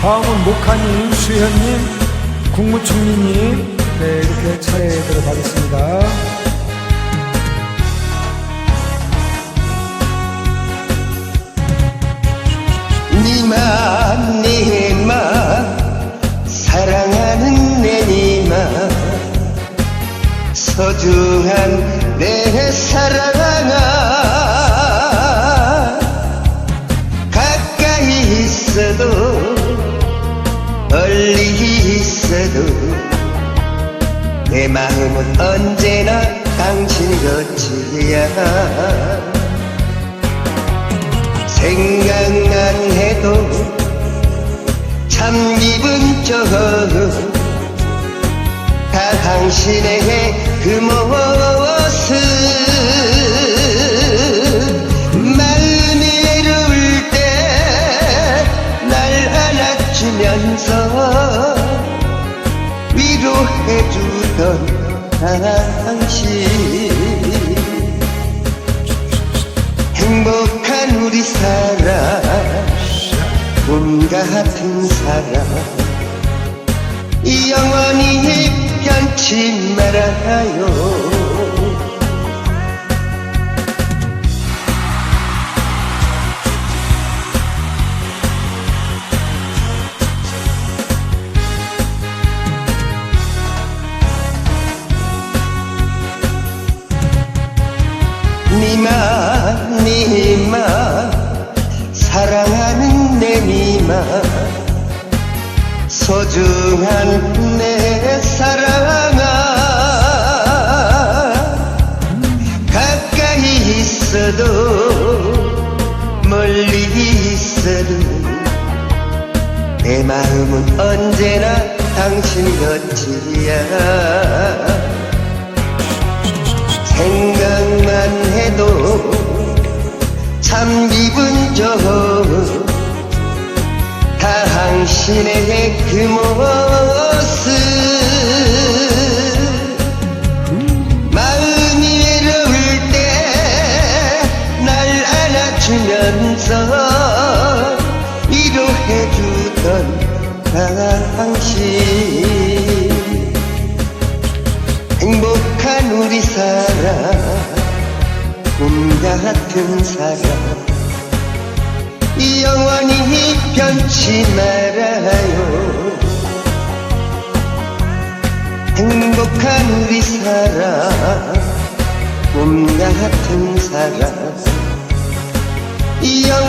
다음은 목하님, 수현님, 국무총리님 네 이렇게 차례 들어가겠습니다. 니마 니마 사랑하는 내 니마 소중한 내 사랑아 있어도 내 마음은 언제나 당신 곁이야. 생각만 해도 참 기분 좋아 다 당신의 그 모습. 마음이 외로울 때 날 안아주면서 위로해주던 당신. 행복한 우리 사랑 꿈 같은 사랑 영원히 니마 니마. 사랑하는 내 니마. 소중한 내 사랑아. 가까이 있어도 멀리 있어도 내 마음은 언제나 당신 곁이야 당신의 그 모습 마음이 외로울 때 날 안아주면서 위로해주던 당신. 행복한 우리 사랑 꿈 같은 사랑 영원히 변치 말 행복한 우리 사랑 꿈 같은 사랑 말아요